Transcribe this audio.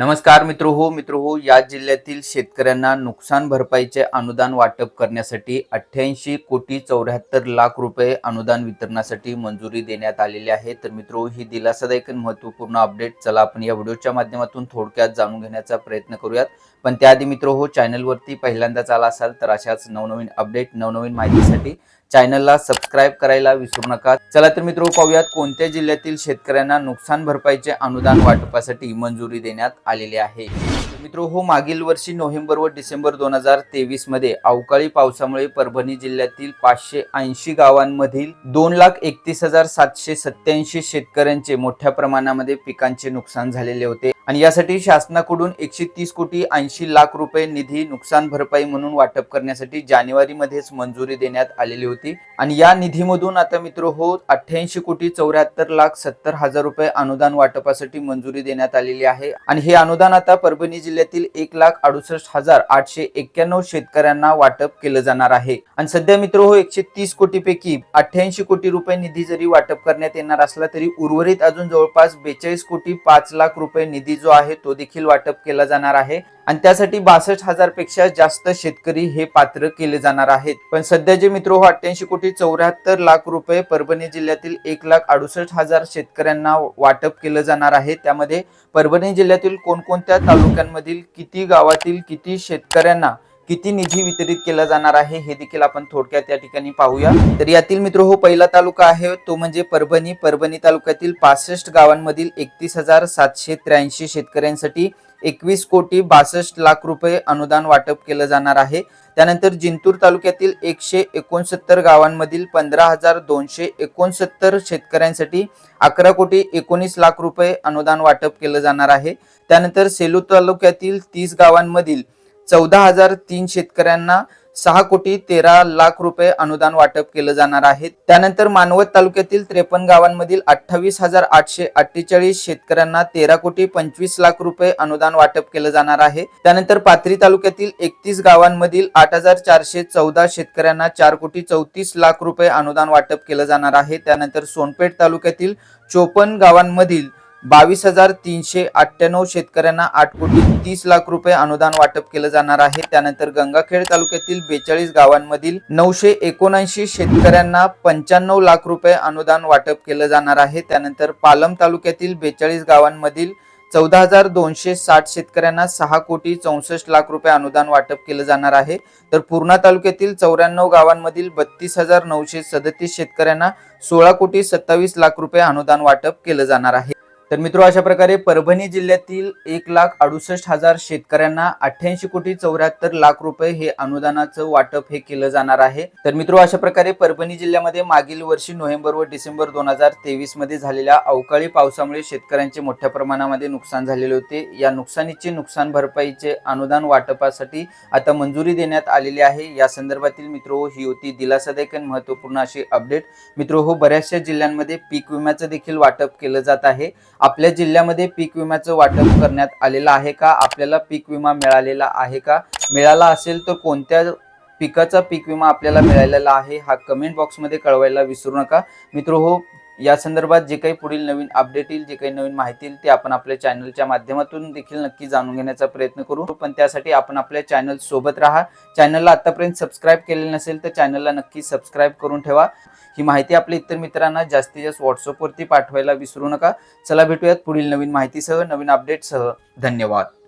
नमस्कार मित्र हो मित्र हो या जिल्ह्यातील शेतकऱ्यांना नुकसान भरपाईचे अनुदान वाटप करण्यासाठी अठ्ठ्याऐंशी कोटी चौऱ्याहत्तर लाख रुपये अनुदान वितरणासाठी मंजुरी देण्यात आलेली आहे. तर मित्र ही दिलासादायक आणि महत्त्वपूर्ण अपडेट चला आपण या व्हिडिओच्या माध्यमातून थोडक्यात जाणून घेण्याचा प्रयत्न करूयात. पण त्याआधी मित्र हो चॅनलवरती पहिल्यांदाच आला असाल तर अशाच नवनवीन अपडेट नवनवीन माहितीसाठी चॅनलला सबस्क्राईब करायला विसरू नका. चला तर मित्र पाहूयात कोणत्या जिल्ह्यातील शेतकऱ्यांना नुकसान भरपाईचे अनुदान वाटपासाठी मंजुरी देण्यात आलेली आहे मित्र हो मागील वर्षी नोव्हेंबर व डिसेंबर दोन हजार तेवीसमध्ये अवकाळी पावसामुळे परभणी जिल्ह्यातील पाचशे ऐंशी गावांमधील दोन लाख एकतीस हजार सातशे सत्याऐंशी शेतकऱ्यांचे मोठ्या प्रमाणामध्ये पिकांचे नुकसान झालेले होते. आणि यासाठी शासनाकडून एकशे तीस कोटी ऐंशी लाख रुपये निधी नुकसान भरपाई म्हणून वाटप करण्यासाठी जानेवारी मध्येच मंजुरी देण्यात आलेली होती. आणि या निधीमधून आता मित्र हो अठ्ठ्याऐंशी कोटी चौऱ्याहत्तर लाख सत्तर हजार रुपये अनुदान वाटपासाठी मंजुरी देण्यात आलेली आहे. आणि हे अनुदान आता परभणी जिल्ह्यातील एक लाख अडुसष्ट हजार आठशे एक्क्याण्णव शेतकऱ्यांना वाटप केलं जाणार आहे. आणि सध्या मित्र हो एकशे तीस कोटी पैकी अठ्ठ्याऐंशी कोटी रुपये निधी जरी वाटप करण्यात येणार असला तरी उर्वरित अजून जवळपास बेचाळीस कोटी पाच लाख रुपये निधी जो आहे तो देखील वाटप केला जाणार आहे. आणि त्यासाठी बासष्ट हजारपेक्षा जास्त शेतकरी हे पात्र केले जाणार आहेत. पण सध्या जे मित्र हो अठ्ठ्याऐंशी कोटी चौऱ्याहत्तर लाख रुपये परभणी जिल्ह्यातील एक लाख अडुसष्ट हजार शेतकऱ्यांना वाटप केलं जाणार आहे. त्यामध्ये परभणी जिल्ह्यातील कोणकोणत्या तालुक्यांमधील किती गावातील किती शेतकऱ्यांना किती निधी वितरित केला जाणार आहे हे देखील आपण थोडक्यात या ठिकाणी पाहूया. तर यातील मित्र हो पहिला तालुका आहे तो म्हणजे परभणी. परभणी तालुक्यातील पासष्ट गावांमधील एकतीस हजार सातशे त्र्याऐंशी शेतकऱ्यांसाठी एकवीस कोटी बासष्ट लाख रुपये अनुदान वाटप केलं जाणार आहे. त्यानंतर जिंतूर तालुक्यातील एकशे एकोणसत्तर गावांमधील पंधरा हजार दोनशे एकोणसत्तर शेतकऱ्यांसाठी अकरा कोटी एकोणीस लाख रुपये अनुदान वाटप केलं जाणार आहे. त्यानंतर सेलू तालुक्यातील तीस गावांमधील चौदा हजार तीन शेतकऱ्यांना सहा कोटी तेरा लाख रुपये अनुदान वाटप केलं जाणार आहे. त्यानंतर मानवत तालुक्यातील त्रेपन्न गावांमधील अठ्ठावीस हजार आठशे अठ्ठेचाळीस शेतकऱ्यांना तेरा कोटी पंचवीस लाख रुपये अनुदान वाटप केलं जाणार आहे. त्यानंतर पाथरी तालुक्यातील एकतीस गावांमधील आठ हजार चारशे चौदा शेतकऱ्यांना चार कोटी चौतीस लाख रुपये अनुदान वाटप केलं जाणार आहे. त्यानंतर सोनपेठ तालुक्यातील चोपन्न गावांमधील बावीस हजार तीनशे अठ्ठ्याण्णव शेतकऱ्यांना आठ कोटी तीस लाख रुपये अनुदान वाटप केलं जाणार आहे. त्यानंतर गंगाखेड तालुक्यातील बेचाळीस गावांमधील नऊशे एकोणऐंशी शेतकऱ्यांना पंच्याण्णव लाख रुपये अनुदान वाटप केलं जाणार आहे. त्यानंतर पालम तालुक्यातील बेचाळीस गावांमधील चौदा हजार दोनशे साठ शेतकऱ्यांना सहा कोटी चौसष्ट लाख रुपये अनुदान वाटप केलं जाणार आहे. तर पूर्णा तालुक्यातील चौऱ्याण्णव गावांमधील बत्तीस हजार नऊशे सदतीस शेतकऱ्यांना सोळा कोटी सत्तावीस लाख रुपये अनुदान वाटप केलं जाणार आहे. तर मित्र अशा प्रकारे परभणी जिल्ह्यातील एक लाख अडुसष्ट हजार शेतकऱ्यांना अठ्ठ्याऐंशी कोटी चौऱ्याहत्तर लाख रुपये हे अनुदानाचं वाटप हे केलं जाणार आहे. तर मित्र अशा प्रकारे परभणी जिल्ह्यामध्ये मागील वर्षी नोव्हेंबर व डिसेंबर दोन हजार तेवीसमध्ये झालेल्या अवकाळी पावसामुळे शेतकऱ्यांचे मोठ्या प्रमाणामध्ये नुकसान झालेले होते. या नुकसानीचे नुकसान भरपाईचे अनुदान वाटपासाठी आता मंजुरी देण्यात आलेली आहे. या संदर्भातील मित्र हो ही होती दिलासादायक आणि महत्त्वपूर्ण अशी अपडेट. मित्र हो बऱ्याचशा जिल्ह्यांमध्ये पीक विम्याचं देखील वाटप केलं जात आहे. आपल्या जिल्ह्यामध्ये पीक विम्याचं वाटप करण्यात आलेलं आहे का? आपल्याला पीक विमा मिळालेला आहे का? मिळाला असेल तर कोणत्या पिकाचा पीक विमा आपल्याला मिळालेला आहे? हा कमेंट बॉक्समध्ये कळवायला विसरू नका. मित्र हो या संदर्भात जे काही पुढील नवीन अपडेट येईल जे काही नवीन माहिती येईल ते आपण आपल्या चॅनलच्या माध्यमातून देखील नक्की जाणून घेण्याचा प्रयत्न करू. पण त्यासाठी आपण आपल्या चॅनल सोबत राहा. चॅनलला आतापर्यंत सबस्क्राईब केलेलं नसेल तर चॅनलला नक्की सबस्क्राईब करून ठेवा. ही माहिती आपल्या इतर मित्रांना जास्तीत जास्त व्हॉट्सअपवरती पाठवायला विसरू नका. चला भेटूयात पुढील नवीन माहितीसह नवीन अपडेटसह धन्यवाद.